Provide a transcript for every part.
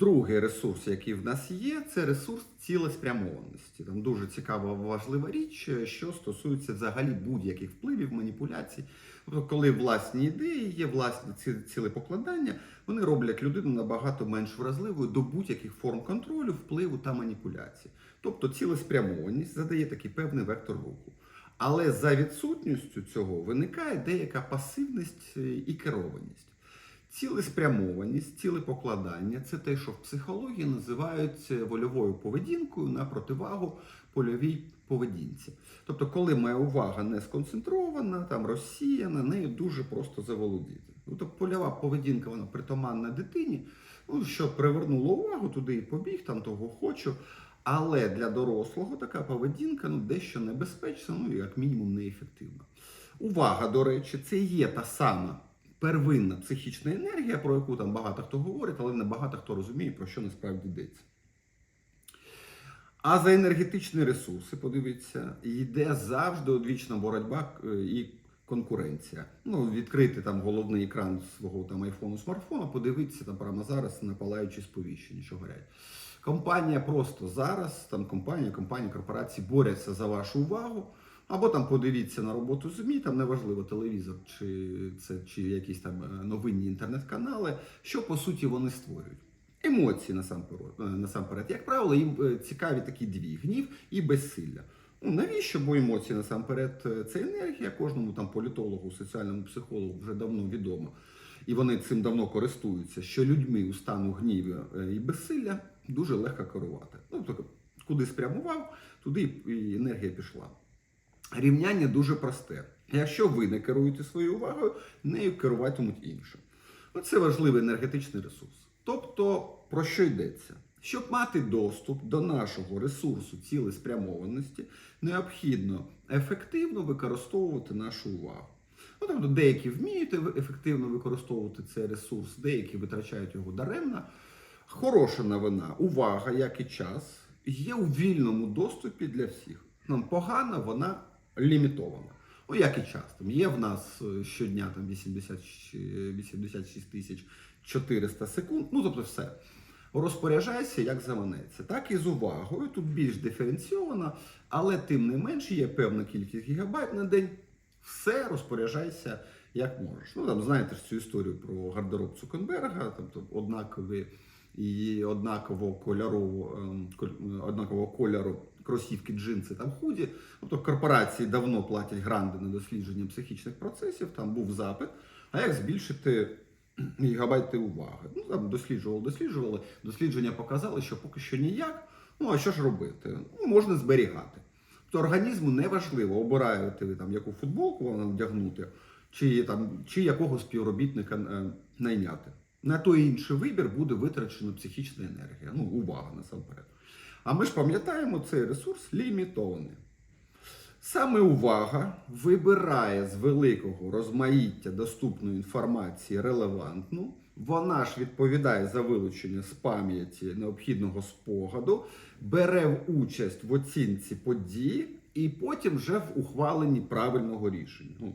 Другий ресурс, який в нас є, це ресурс цілеспрямованості. Там дуже цікава важлива річ, що стосується взагалі будь-яких впливів, маніпуляцій. Тобто, коли власні ідеї є, власні ці- цілепокладання, вони роблять людину набагато менш вразливою до будь-яких форм контролю, впливу та маніпуляцій. Тобто цілеспрямованість задає такий певний вектор руху. Але за відсутністю цього виникає деяка пасивність е, і керованість. Цілеспрямованість, цілепокладання це те, що в психології називають вольовою поведінкою на противагу польовій поведінці. Тобто, коли моя увага не сконцентрована, там розсіяна, нею дуже просто заволодіти. Тобто польова поведінка вона притаманна дитині, ну, що привернуло увагу, туди і побіг, там того хочу. Але для дорослого така поведінка ну, дещо небезпечна, ну як мінімум неефективна. Увага, до речі, це є та сама первинна психічна енергія, про яку там багато хто говорить, але не багато хто розуміє, про що насправді йдеться. А за енергетичні ресурси, подивіться, йде завжди одвічна боротьба е, і конкуренція. Ну, відкрити там головний екран свого там айфону, смартфона, подивитися там прямо зараз на палаючі сповіщення, що горять. Компанія просто зараз, там компанія, компанії, корпорації борються за вашу увагу. Або там подивіться на роботу ЗМІ, там неважливо телевізор чи це чи якісь там е, новинні інтернет-канали, що по суті вони створюють. Емоції насамперед, е, насамперед. Як правило, їм е, цікаві такі дві гнів і безсилля. Ну навіщо? Бо емоції насамперед це енергія. Кожному там політологу, соціальному психологу вже давно відомо. І вони цим давно користуються, що людьми у стану гніву і безсилля дуже легко керувати. Ну, тобто, куди спрямував, туди і енергія пішла. Рівняння дуже просте. Якщо ви не керуєте своєю увагою, нею керуватимуть інші. Це важливий енергетичний ресурс. Тобто, про що йдеться? Щоб мати доступ до нашого ресурсу цілеспрямованості, необхідно ефективно використовувати нашу увагу. Ну, тобто, деякі вміють ефективно використовувати цей ресурс, деякі витрачають його даремно. Хороша новина, увага, як і час, є у вільному доступі для всіх. Нам погана, вона лімітована. Ну, як і час. Там є в нас е, щодня там 80, 86 тисяч 400 секунд. Ну, тобто все. Розпоряджайся, як заманеться. Так і з увагою. Тут більш диференційовано, але тим не менш є певна кількість гігабайт на день. Все розпоряджайся як можеш. Ну там знаєте ж цю історію про гардероб Цукенберга, тобто однакові і однаково кольорову, ем, однакового кольору кросівки, джинси там худі. Тобто корпорації давно платять гранди на дослідження психічних процесів. Там був запит. А як збільшити гігабайти уваги? Ну там досліджували, досліджували. Дослідження показали, що поки що ніяк. Ну а що ж робити? Ну, можна зберігати. Тобто організму не важливо, обираєте ви там яку футболку вам вдягнути, чи там чи якого співробітника е, найняти. На той інший вибір буде витрачена психічна енергія. Ну, увага насамперед. А ми ж пам'ятаємо, цей ресурс лімітований. Саме увага вибирає з великого розмаїття доступної інформації релевантну. Вона ж відповідає за вилучення з пам'яті необхідного спогаду, бере участь в оцінці події і потім вже в ухваленні правильного рішення. Ну,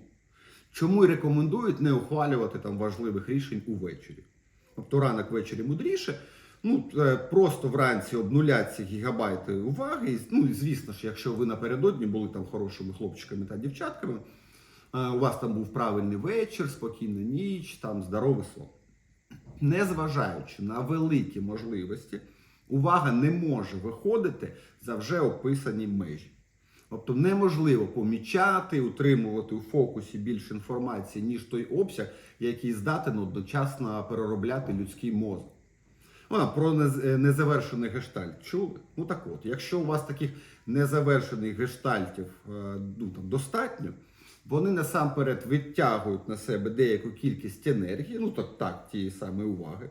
чому і рекомендують не ухвалювати там важливих рішень увечері. Тобто ранок ввечері мудріше. Ну, е, просто вранці обнуляться гігабайти уваги. Ну, звісно ж, якщо ви напередодні були там хорошими хлопчиками та дівчатками, е, у вас там був правильний вечір, спокійна ніч, там здоровий сон. Незважаючи на великі можливості, увага не може виходити за вже описані межі. Тобто неможливо помічати, утримувати у фокусі більше інформації, ніж той обсяг, який здатен одночасно переробляти людський мозок. Вона про е, незавершений гештальт чули? Ну так от, якщо у вас таких незавершених гештальтів е, ну, там, достатньо, вони насамперед відтягують на себе деяку кількість енергії, ну так, так, тієї самої уваги,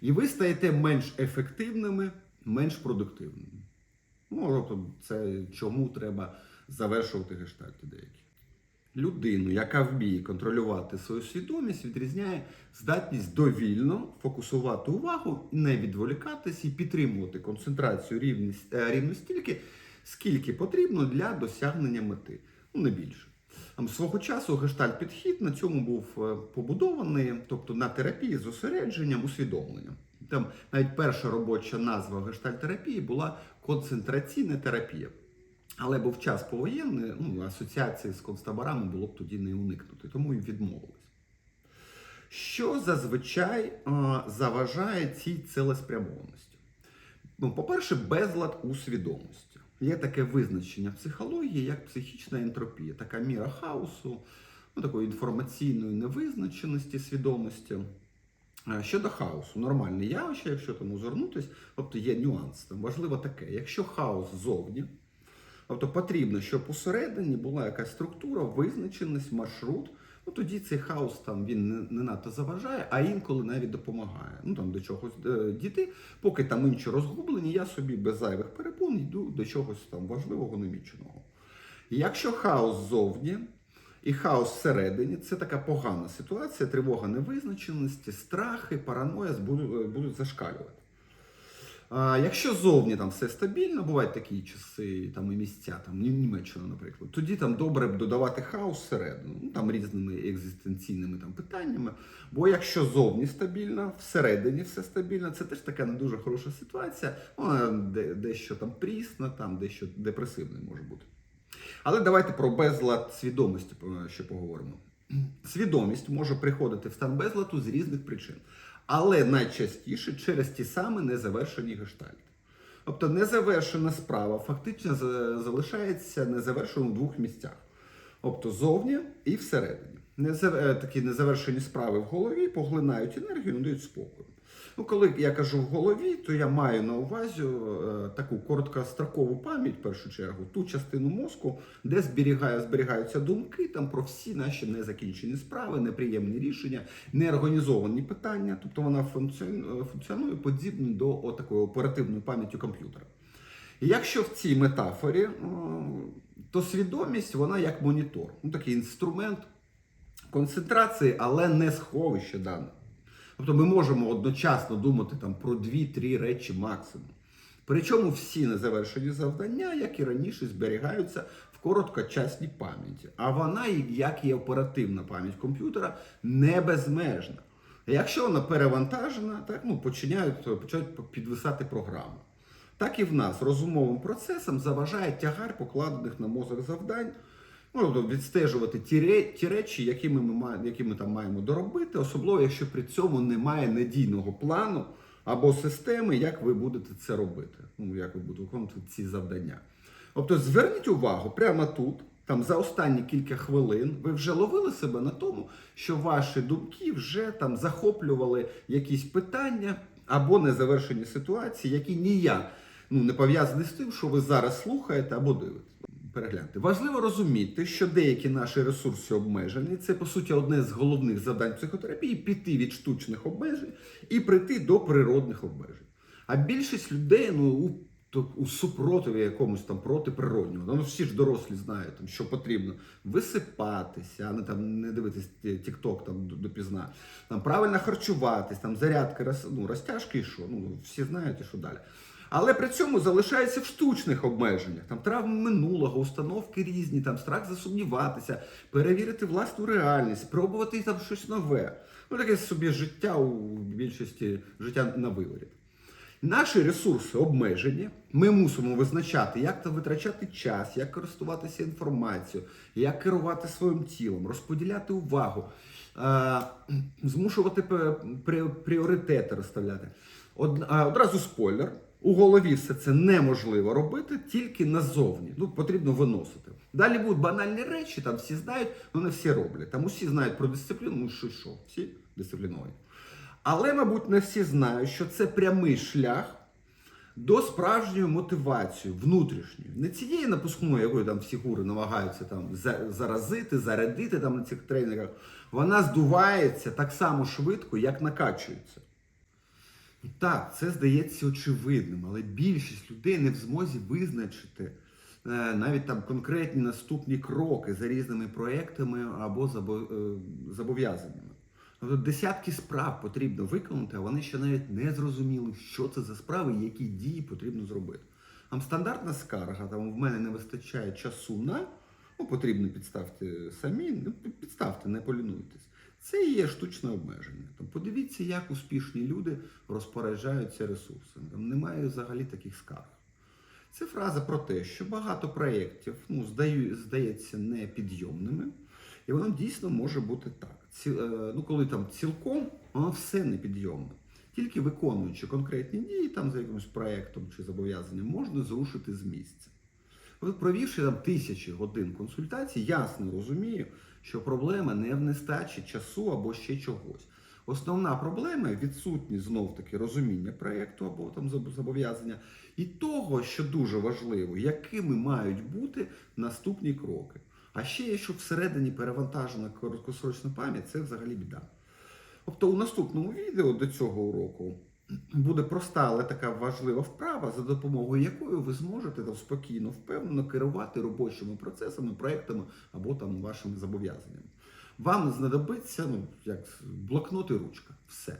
і ви стаєте менш ефективними, менш продуктивними. Ну, тобто, це чому треба завершувати гештальти деякі. Людину, яка вміє контролювати свою свідомість, відрізняє здатність довільно фокусувати увагу, не відволікатись і підтримувати концентрацію рівні, е, рівно стільки, скільки потрібно для досягнення мети. Ну, не більше. Свого часу гештальт підхід на цьому був е, побудований, тобто на терапії з зосередженням, усвідомленням. Там навіть перша робоча назва гештальтерапії була концентраційна терапія. Але був час повоєнний, ну, асоціації з концтаборами було б тоді не уникнути, тому і відмовились. Що зазвичай е, заважає цій цілеспрямованості? Ну, по-перше, безлад у свідомості. Є таке визначення психології, як психічна ентропія, така міра хаосу, ну, такої інформаційної невизначеності свідомості. Щодо хаосу, нормальне явище, якщо там озирнутись, тобто є нюанс. Там важливо таке: якщо хаос ззовні, тобто потрібно, щоб усередині була якась структура, визначеність, маршрут. Ну тоді цей хаос там він не, надто заважає, а інколи навіть допомагає. Ну там до чогось е, дійти, поки там інші розгублені, я собі без зайвих перепон йду до чогось там важливого, наміченого. Якщо хаос ззовні і хаос всередині, це така погана ситуація, тривога невизначеності, страхи, параноя будуть, будуть зашкалювати. А якщо зовні там все стабільно, бувають такі часи там і місця, там Німеччина, наприклад, тоді там добре б додавати хаос всередину, ну там різними екзистенційними там питаннями. Бо якщо зовні стабільно, всередині все стабільно, це теж така не дуже хороша ситуація. Вона де- дещо там прісна, там дещо депресивна може бути. Але давайте про безлад свідомості ще поговоримо. Свідомість може приходити в стан безладу з різних причин, але найчастіше через ті самі незавершені гештальти. Тобто незавершена справа фактично залишається незавершеною в двох місцях. Тобто зовні і всередині. Е, Такі незавершені справи в голові поглинають енергію, не дають спокою. Ну, коли я кажу в голові, то я маю на увазі е, таку короткострокову пам'ять, в першу чергу, ту частину мозку, де зберігає, зберігаються думки там про всі наші незакінчені справи, неприємні рішення, неорганізовані питання. Тобто вона функціонує, функціонує подібно до такої оперативної пам'яті комп'ютера. І якщо в цій метафорі, е, то свідомість вона як монітор, ну, такий інструмент концентрації, але не сховище даних. Тобто ми можемо одночасно думати там про дві-три речі максимум. Причому всі незавершені завдання, як і раніше, зберігаються в короткочасній пам'яті. А вона, як і оперативна пам'ять комп'ютера, не безмежна. Якщо вона перевантажена, так ну починають, починають підвисати програми. Так і в нас розумовим процесом заважає тягар покладених на мозок завдань. Ну, тобто відстежувати ті, ті речі, які ми, які ми там маємо доробити, особливо якщо при цьому немає надійного плану або системи, як ви будете це робити, ну як ви будете виконувати ці завдання. Тобто зверніть увагу прямо тут, там за останні кілька хвилин, ви вже ловили себе на тому, що ваші думки вже там захоплювали якісь питання або незавершені ситуації, які ніяк ну, не пов'язані з тим, що ви зараз слухаєте або дивитесь перегляньте. Важливо розуміти, що деякі наші ресурси обмежені. Це по суті одне з головних завдань психотерапії піти від штучних обмежень і прийти до природних обмежень. А більшість людей ну, у, у супротиві якомусь там протиприроднього. Ну всі ж дорослі знають, там, що потрібно висипатися, а не там не дивитись тік-ток там допізна. Там правильно харчуватись, там зарядки, ну, розтяжки і що. Ну всі знають і що далі. Але при цьому залишається в штучних обмеженнях. Там травми минулого, установки різні, там страх засумніватися, перевірити власну реальність, спробувати там щось нове. Ну таке собі життя у більшості життя на виворіт. Наші ресурси обмежені. Ми мусимо визначати, як там витрачати час, як користуватися інформацією, як керувати своїм тілом, розподіляти увагу, е, змушувати пріоритети розставляти. А, одразу спойлер. У голові все це неможливо робити тільки назовні. Ну, потрібно виносити. Далі будуть банальні речі, там всі знають, але не всі роблять. Там усі знають про дисципліну, ну що, що, всі дисципліновані. Але, мабуть, не всі знають, що це прямий шлях до справжньої мотивації внутрішньої. Не цієї напускної, якої там всі гури намагаються там за- заразити, зарядити там на цих тренінгах. Вона здувається так само швидко, як накачується. Так, це здається очевидним, але більшість людей не в змозі визначити е, навіть там конкретні наступні кроки за різними проектами або е, зобов'язаннями. Тобто десятки справ потрібно виконати, а вони ще навіть не зрозуміли, що це за справи і які дії потрібно зробити. Там стандартна скарга, там в мене не вистачає часу на, ну потрібно підставте самі, ну, підставте, не полінуйтесь. Це і є штучне обмеження. Там подивіться, як успішні люди розпоряджаються ресурсами. Там немає взагалі таких скарг. Це фраза про те, що багато проєктів ну, здається непідйомними, і воно дійсно може бути так. Ці, е, ну, коли там цілком воно все непідйомне. Тільки виконуючи конкретні дії там за якимось проєктом чи зобов'язанням, можна зрушити з місця. Провівши там тисячі годин консультацій, ясно розумію, що проблема не в нестачі часу або ще чогось. Основна проблема відсутність знов таки розуміння проєкту або там зобов'язання, і того, що дуже важливо, якими мають бути наступні кроки. А ще є, що всередині перевантажена короткосрочна пам'ять, це взагалі біда. Тобто у наступному відео до цього уроку буде проста, але така важлива вправа, за допомогою якої ви зможете там спокійно, впевнено керувати робочими процесами, проектами або там вашими зобов'язаннями. Вам знадобиться ну, як блокнот і ручка. Все.